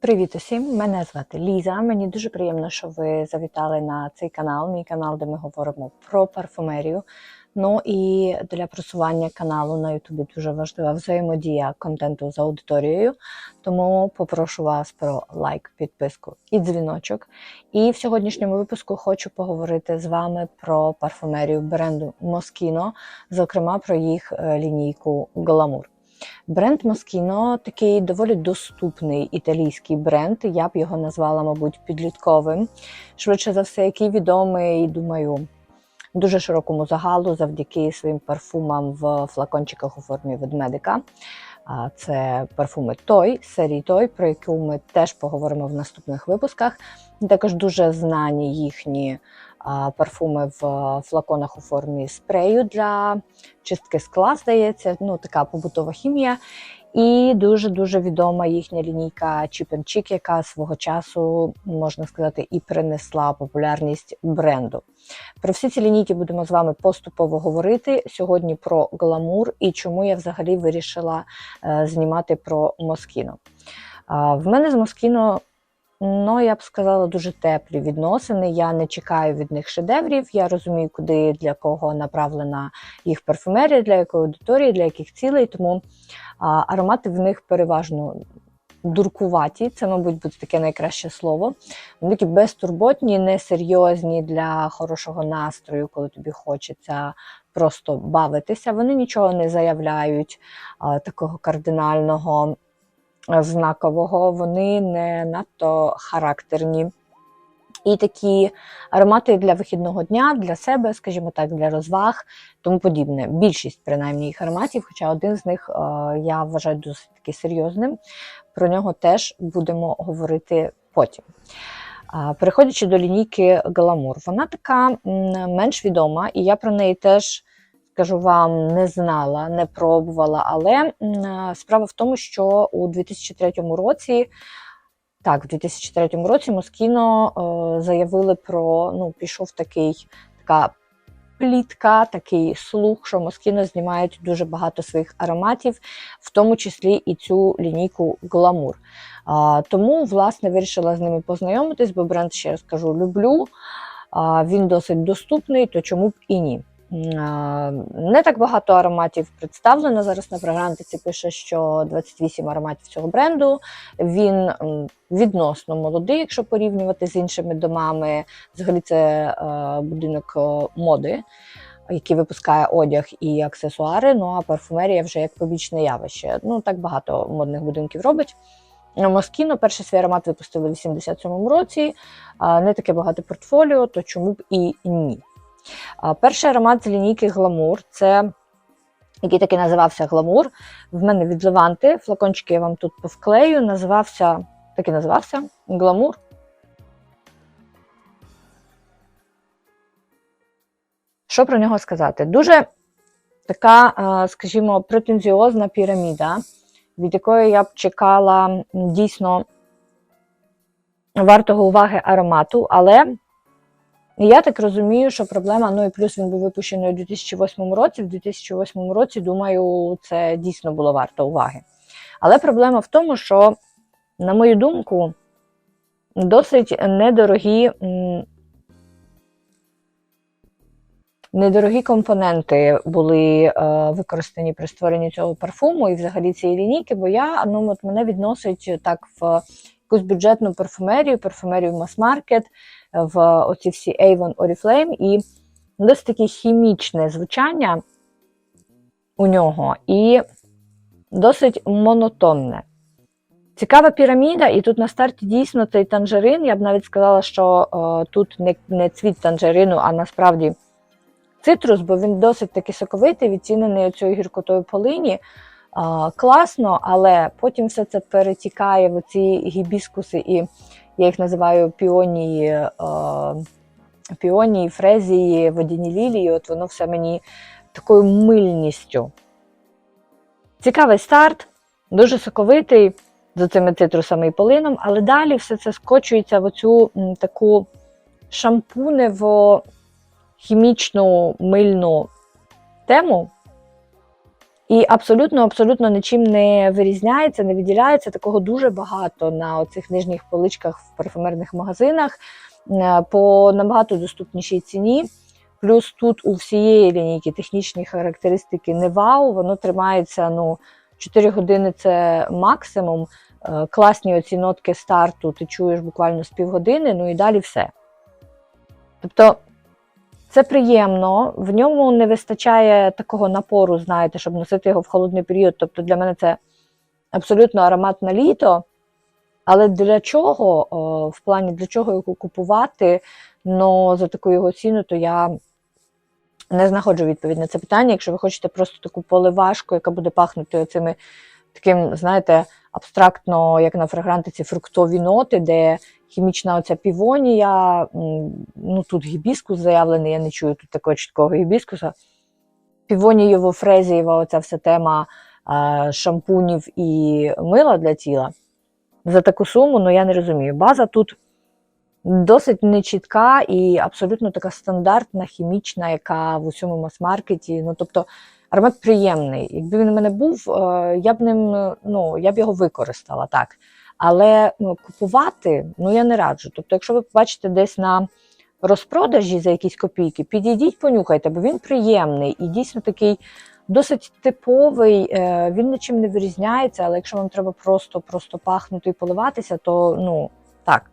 Привіт усім! Мене звати Ліза. Мені дуже приємно, що ви завітали на цей канал, мій канал, де ми говоримо про парфумерію. Ну і для просування каналу на Ютубі дуже важлива взаємодія контенту з аудиторією. Тому попрошу вас про лайк, підписку і дзвіночок. І в сьогоднішньому випуску хочу поговорити з вами про парфумерію бренду Moschino, зокрема про їх е, лінійку Glamour. Бренд Moschino такий доволі доступний італійський бренд. Я б його назвала, мабуть, підлітковим. Швидше за все, який відомий, думаю, дуже широкому загалу завдяки своїм парфумам в флакончиках у формі ведмедика. Це парфуми Той, серії Той, про яку ми теж поговоримо в наступних випусках. Також дуже знані їхні парфуми в флаконах у формі спрею для чистки скла, здається, ну така побутова хімія. І дуже-дуже відома їхня лінійка Chip яка свого часу, можна сказати, і принесла популярність бренду. Про всі ці лінійки будемо з вами поступово говорити. Сьогодні про гламур і чому я взагалі вирішила е, знімати про Москіно. В мене з Москіно Ну, я б сказала, дуже теплі відносини. Я не чекаю від них шедеврів. Я розумію, куди для кого направлена їх парфумерія, для якої аудиторії, для яких цілей. Тому а, аромати в них переважно дуркуваті. Це, мабуть, буде таке найкраще слово. Вони такі безтурботні, несерйозні для хорошого настрою, коли тобі хочеться просто бавитися. Вони нічого не заявляють а, такого кардинального знакового, вони не надто характерні. І такі аромати для вихідного дня, для себе, скажімо так, для розваг, тому подібне. Більшість, принаймні, їх ароматів, хоча один з них е, я вважаю досить таки серйозним. Про нього теж будемо говорити потім. Е, переходячи до лінійки Галамур, вона така менш відома, і я про неї теж скажу вам, не знала, не пробувала. Але справа в тому, що у 2003 році. Так, в 2003 році Москіно е, заявили про ну, пішов такий така плітка, такий слух, що Москіно знімають дуже багато своїх ароматів, в тому числі і цю лінійку Гламур. Е, тому, власне, вирішила з ними познайомитись, бо бренд, ще раз кажу, люблю. Е, він досить доступний, то чому б і ні. Не так багато ароматів представлено. Зараз на програмці пише, що 28 ароматів цього бренду. Він відносно молодий, якщо порівнювати з іншими домами. Взагалі, це е, будинок моди, який випускає одяг і аксесуари. Ну а парфумерія вже як побічне явище. Ну так багато модних будинків робить. Москіно перший свій аромат випустили в 87-му році. Не таке багато портфоліо, то чому б і ні. Перший аромат з лінійки Гламур це. Який таки називався Гламур. В мене від Леванти. Флакончики я вам тут повклею. Називався, так і називався Гламур. Що про нього сказати? Дуже така, скажімо, претензіозна піраміда, від якої я б чекала дійсно вартого уваги аромату, але я так розумію, що проблема, ну і плюс він був випущений у 2008 році. В 2008 році, думаю, це дійсно було варто уваги. Але проблема в тому, що, на мою думку, досить недорогі. Недорогі компоненти були е, використані при створенні цього парфуму і взагалі цієї лінійки, бо я ну, от мене відносить так в якусь бюджетну парфумерію, парфумерію мас-маркет, в оці всі Avon Oriflame, і досить таке хімічне звучання у нього і досить монотонне. Цікава піраміда, і тут на старті дійсно цей танжерин. Я б навіть сказала, що о, тут не не цвіт танжерину, а насправді цитрус, бо він досить таки соковитий, відцінений оцією гіркотою полині. О, класно, але потім все це перетікає в ці гібіскуси і я їх називаю піонії, е, піонії, фрезії, водяні лілії. От воно все мені такою мильністю. Цікавий старт, дуже соковитий за цими цитрусами і полином, але далі все це скочується в оцю таку шампунево хімічну мильну тему. І абсолютно, абсолютно нічим не вирізняється, не виділяється. Такого дуже багато на оцих нижніх поличках в парфумерних магазинах е, по набагато доступнішій ціні. Плюс тут у всієї лінійки технічні характеристики не вау, воно тримається ну, 4 години це максимум. Е, Класні оці нотки старту ти чуєш буквально з півгодини, ну і далі все. Тобто це приємно, в ньому не вистачає такого напору, знаєте, щоб носити його в холодний період. Тобто для мене це абсолютно аромат на літо. Але для чого, в плані для чого його купувати, ну за таку його ціну, то я не знаходжу відповідь на це питання. Якщо ви хочете просто таку поливашку, яка буде пахнути оцими таким, знаєте, абстрактно, як на фрагрантиці, фруктові ноти, де хімічна оця півонія, ну тут гібіскус заявлений, я не чую тут такого чіткого гібіскуса. Півонієво-фрезієва оця вся тема е, шампунів і мила для тіла. За таку суму, ну я не розумію. База тут досить нечітка і абсолютно така стандартна, хімічна, яка в усьому мас-маркеті. Ну, тобто, аромат приємний. Якби він у мене був, е, я б ним, е, ну, я б його використала так. Але ну, купувати ну, я не раджу. Тобто, якщо ви побачите десь на розпродажі за якісь копійки, підійдіть, понюхайте, бо він приємний і дійсно такий досить типовий, е, він нічим не вирізняється, але якщо вам треба просто, просто пахнути і поливатися, то ну так.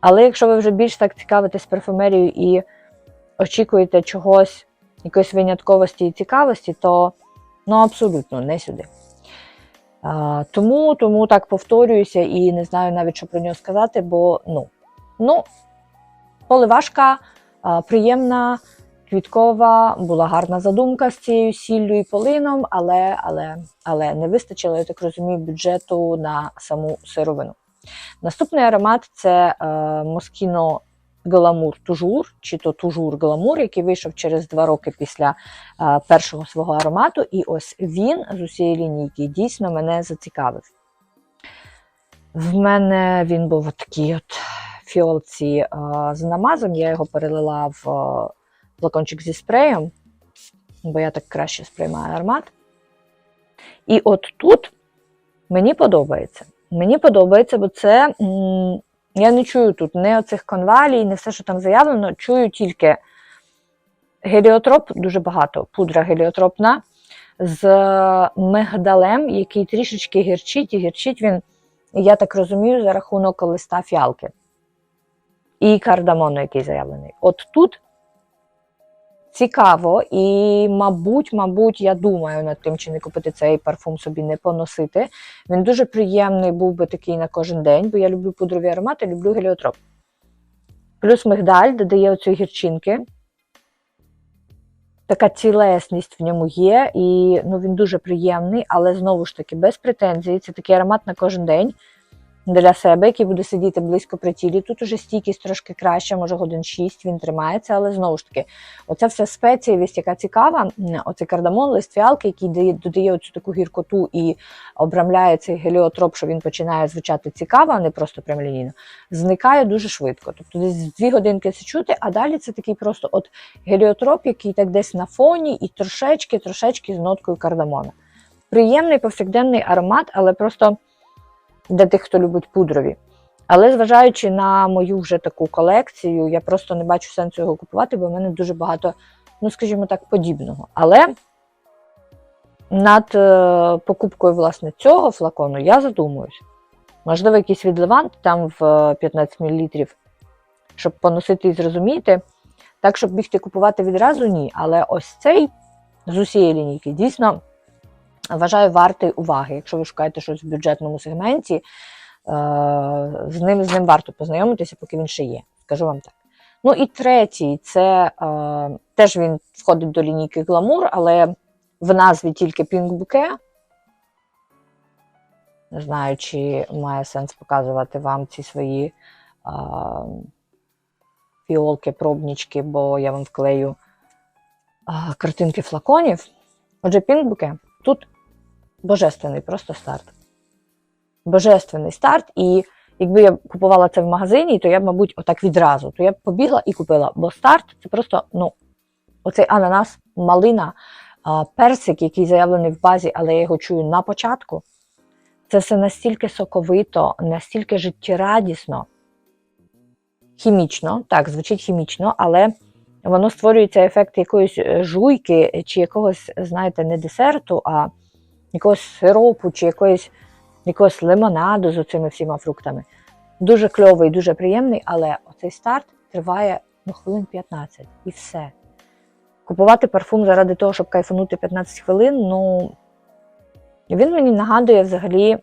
Але якщо ви вже більш так цікавитесь парфумерією і очікуєте чогось, якоїсь винятковості і цікавості, то ну абсолютно не сюди. А, тому, тому так повторююся і не знаю навіть, що про нього сказати, бо ну, ну поливашка а, приємна, квіткова, була гарна задумка з цією сіллю і полином, але, але, але не вистачило, я так розумію, бюджету на саму сировину. Наступний аромат це е, Moschino Glamour Toujours, чи то Toujours Glamour, який вийшов через два роки після е, першого свого аромату. І ось він з усієї лінійки дійсно мене зацікавив. В мене він був от такий от фіолці е, з намазом, я його перелила в е, флакончик зі спреєм, бо я так краще сприймаю аромат. І от тут мені подобається. Мені подобається, бо це м, я не чую тут не оцих конвалій, не все, що там заявлено, чую тільки геліотроп, дуже багато, пудра геліотропна з мигдалем, який трішечки гірчить, і гірчить він, я так розумію, за рахунок листа фіалки. І кардамону, який заявлений. От тут цікаво, і, мабуть, мабуть, я думаю над тим, чи не купити цей парфум собі не поносити. Він дуже приємний був би такий на кожен день, бо я люблю пудрові аромати, люблю геліотроп. Плюс мигдаль додає оцю гірчинки. Така цілесність в ньому є, і ну, він дуже приємний, але знову ж таки без претензій. Це такий аромат на кожен день для себе, який буде сидіти близько при тілі. Тут уже стійкість трошки краща, може годин 6 він тримається, але знову ж таки, оця вся спецієвість, яка цікава, оцей кардамон, лист фіалки, який дає, додає оцю таку гіркоту і обрамляє цей геліотроп, що він починає звучати цікаво, а не просто прямолінійно, зникає дуже швидко. Тобто десь дві годинки це чути, а далі це такий просто от геліотроп, який так десь на фоні, і трошечки, трошечки з ноткою кардамона. Приємний повсякденний аромат, але просто для тих, хто любить пудрові. Але зважаючи на мою вже таку колекцію, я просто не бачу сенсу його купувати, бо в мене дуже багато, ну скажімо так, подібного. Але над е, покупкою власне цього флакону я задумуюсь. Можливо, якийсь відливант там в 15 мл, щоб поносити і зрозуміти. Так, щоб бігти купувати відразу, ні. Але ось цей з усієї лінійки дійсно вважаю вартий уваги. Якщо ви шукаєте щось в бюджетному сегменті, е, з ним з ним варто познайомитися, поки він ще є. Скажу вам так. Ну і третій, це е, теж він входить до лінійки гламур, але в назві тільки Bouquet. Не знаю, чи має сенс показувати вам ці свої е, фіолки, пробнічки, бо я вам вклею картинки флаконів. Отже, Bouquet. Тут божественний просто старт. Божественний старт. І якби я купувала це в магазині, то я б, мабуть, отак відразу, то я б побігла і купила. Бо старт це просто, ну, оцей ананас, малина, персик, який заявлений в базі, але я його чую на початку. Це все настільки соковито, настільки життєрадісно, хімічно, так, звучить хімічно, але воно створює цей ефект якоїсь е, жуйки чи якогось, знаєте, не десерту, а якогось сиропу чи якоїсь, якогось лимонаду з оцими всіма фруктами. Дуже кльовий, дуже приємний, але оцей старт триває ну, хвилин 15 і все. Купувати парфум заради того, щоб кайфанути 15 хвилин, ну він мені нагадує взагалі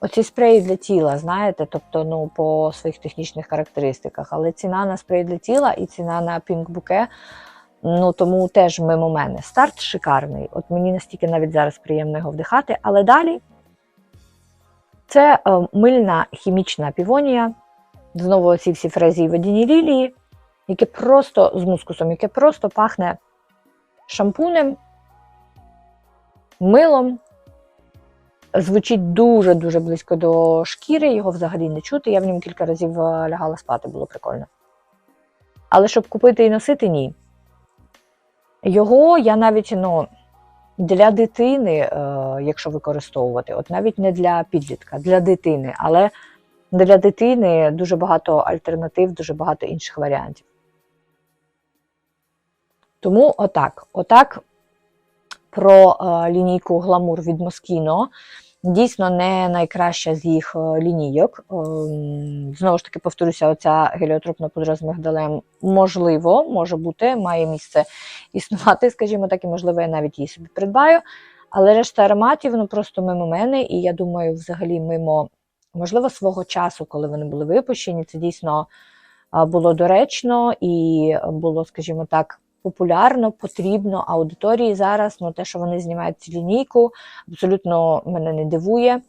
оці спреї для тіла, знаєте, тобто ну, по своїх технічних характеристиках. Але ціна на спрей для тіла і ціна на Bouquet, ну тому теж мимо мене. Старт шикарний. От мені настільки навіть зараз приємно його вдихати, але далі це е, мильна хімічна півонія, знову оці всі фрезі і водяні лілії, яке просто з мускусом, яке просто пахне шампунем, милом. Звучить дуже-дуже близько до шкіри, його взагалі не чути. Я в ньому кілька разів е, лягала спати, було прикольно. Але щоб купити і носити, ні. Його я навіть ну, для дитини, е, якщо використовувати, от навіть не для підлітка, для дитини, але для дитини дуже багато альтернатив, дуже багато інших варіантів. Тому отак. Отак про е, лінійку Гламур від Moschino. Дійсно, не найкраща з їх е, лінійок. Ем, Знову ж таки, повторюся, оця геліотропна пудра з мигдалем можливо, може бути, має місце існувати, скажімо так, і можливо, я навіть її собі придбаю. Але решта ароматів ну просто мимо мене, і я думаю, взагалі мимо, можливо, свого часу, коли вони були випущені, це дійсно було доречно і було, скажімо так, популярно, потрібно аудиторії зараз. Ну, те, що вони знімають цю лінійку, абсолютно мене не дивує.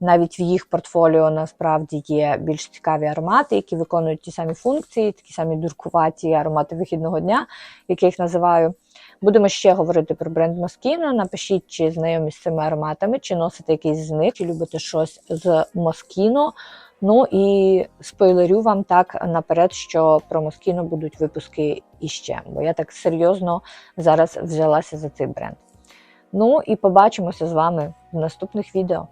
Навіть в їх портфоліо насправді є більш цікаві аромати, які виконують ті самі функції, такі самі дуркуваті аромати вихідного дня, як я їх називаю. Будемо ще говорити про бренд Moschino. Напишіть, чи знайомі з цими ароматами, чи носите якийсь з них, чи любите щось з Moschino. Ну і спойлерю вам так наперед, що про Москіно будуть випуски іще, бо я так серйозно зараз взялася за цей бренд. Ну і побачимося з вами в наступних відео.